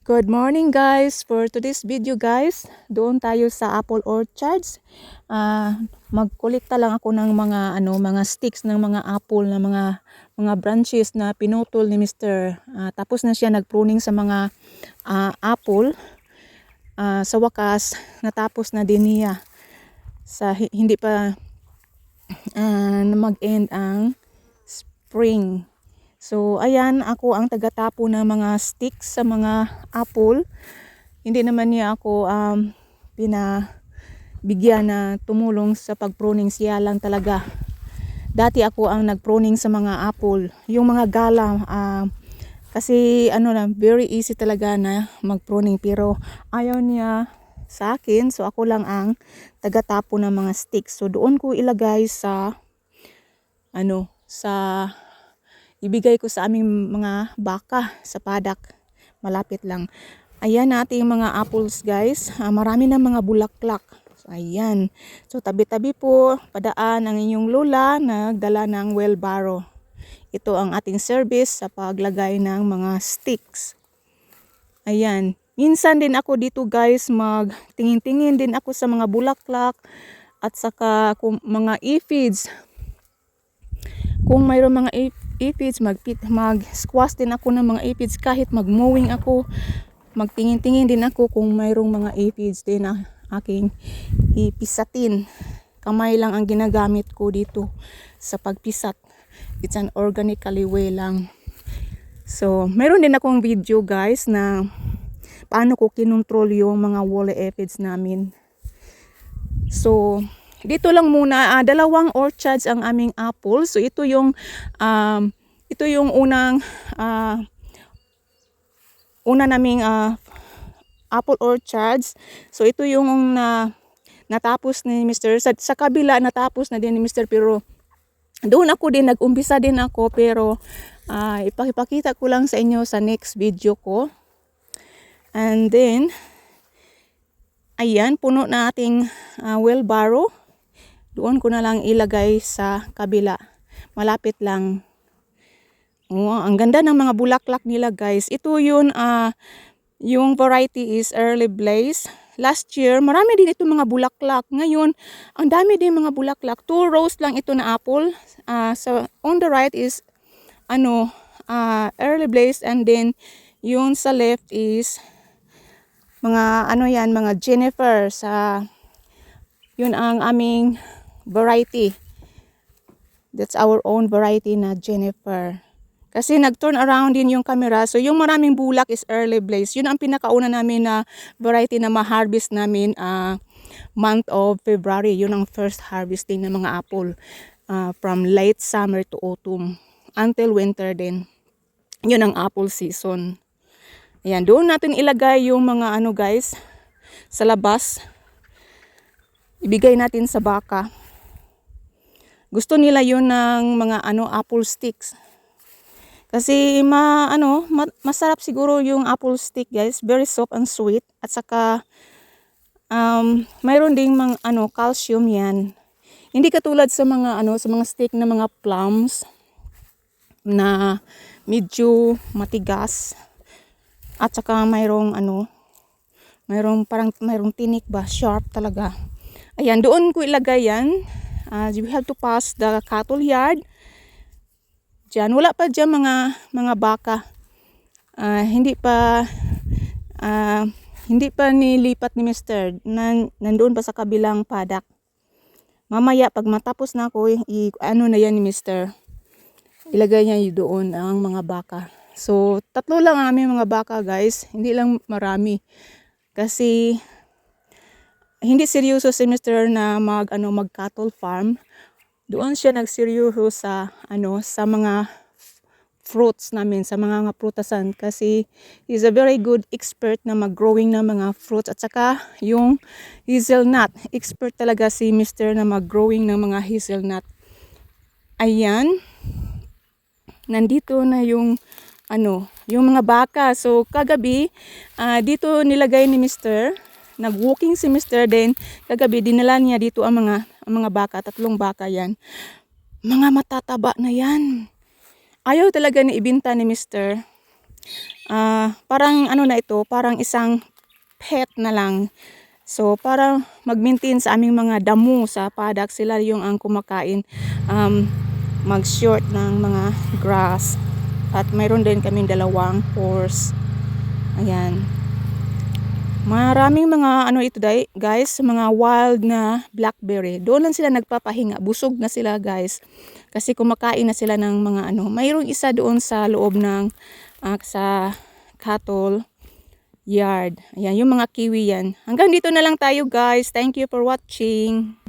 Good morning guys! For today's video guys, doon tayo sa apple orchards. Ah, magkolekta lang ako ng mga ano, mga sticks ng mga apple na mga mga branches na pinutol ni Mr. Ah, tapos na siya nagpruning sa mga ah, apple. Ah, sa wakas, natapos na din niya. Sa hi- hindi pa ah, mag-end ang spring. So, ayan, ako ang tagatapo ng mga sticks sa mga apple. Hindi naman niya ako um, pinabigyan na tumulong sa pag-pruning. Siya lang talaga. Dati ako ang nag-pruning sa mga apple. Yung mga gala, ah, kasi ano lang, very easy talaga na mag-pruning. Pero ayaw niya sa akin. So, ako lang ang tagatapo ng mga sticks. So, doon ko ilagay sa ano, sa ibigay ko sa aming mga baka sa padak. Malapit lang. Ayan natin yung mga apples guys. Ah, marami na mga bulaklak. So, ayan. So tabi-tabi po padaan ang inyong lola nagdala ng wheelbarrow. Ito ang ating service sa paglagay ng mga sticks. Ayan. Minsan din ako dito guys magtingin-tingin din ako sa mga bulaklak at saka kung mga aphids kung mayroong mga ap- aphids, mag, mag-squash din ako ng mga aphids kahit mag-mowing ako. Magtingin-tingin din ako kung mayroong mga aphids din na aking ipisatin. Kamay lang ang ginagamit ko dito sa pagpisat. It's an organically way lang. So, mayroon din akong video guys na paano ko kinontrol yung mga woolly aphids namin. So, dito lang muna, ah, dalawang orchards ang aming apple. So ito yung um, ito yung unang ah, una naming ah, apple orchards. So ito yung na natapos ni Mr. Sa, sa kabila natapos na din ni Mr. pero doon ako din nag-umpisa din ako pero ah, ipakipakita ko lang sa inyo sa next video ko. And then ayan puno na ating ah, wheelbarrow doon ko na lang ilagay sa kabila. Malapit lang. Oh, ang ganda ng mga bulaklak nila guys. Ito yun, ah yung variety is early blaze. Last year, marami din ito mga bulaklak. Ngayon, ang dami din mga bulaklak. Two rows lang ito na apple. Ah so, on the right is, ano, ah early blaze. And then, yung sa left is, mga, ano yan, mga Jennifer sa, yun ang aming variety. That's our own variety na Jennifer. Kasi nag-turn around din yung camera. So yung maraming bulak is early blaze. Yun ang pinakauna namin na variety na ma-harvest namin uh, month of February. Yun ang first harvesting ng mga apple. Uh, from late summer to autumn. Until winter din. Yun ang apple season. Ayan, doon natin ilagay yung mga ano guys, sa labas. Ibigay natin sa baka. Gusto nila yun ng mga ano apple sticks. Kasi ma ano, ma, masarap siguro yung apple stick, guys. Very soft and sweet at saka um mayroon ding mga ano calcium 'yan. Hindi katulad sa mga ano sa mga stick na mga plums na medyo matigas at saka mayroong ano mayroong parang mayroong tinik ba sharp talaga. Ayan, doon ko ilagay yan Uh, you have to pass the cattle yard. Diyan, wala pa dyan mga, mga baka. Uh, hindi pa, uh, hindi pa nilipat ni Mr. Nan, nandoon pa sa kabilang padak. Mamaya, pag matapos na ako, i, ano na yan ni Mr. Ilagay niya doon ang mga baka. So, tatlo lang ang aming mga baka, guys. Hindi lang marami. Kasi, hindi seryoso si Mr. na mag ano mag cattle farm. Doon siya nagseryoso sa ano sa mga fruits namin, sa mga nga prutasan kasi he's a very good expert na mag-growing ng mga fruits at saka yung hazelnut. Expert talaga si Mr. na mag-growing ng mga hazelnut. Ayan. Nandito na yung ano, yung mga baka. So kagabi uh, dito nilagay ni Mr nag-walking si Mr. Then, kagabi, dinala niya dito ang mga, ang mga baka, tatlong baka yan. Mga matataba na yan. Ayaw talaga ni ibinta ni Mr. ah, parang ano na ito, parang isang pet na lang. So, para mag-maintain sa aming mga damo sa paddock, sila yung ang kumakain, um, mag-short ng mga grass. At mayroon din kaming dalawang horse. Ayan. Maraming mga ano ito day, guys, mga wild na blackberry. Doon lang sila nagpapahinga. Busog na sila, guys. Kasi kumakain na sila ng mga ano. Mayroong isa doon sa loob ng ah, sa cattle yard. Ayan, yung mga kiwi yan. Hanggang dito na lang tayo, guys. Thank you for watching.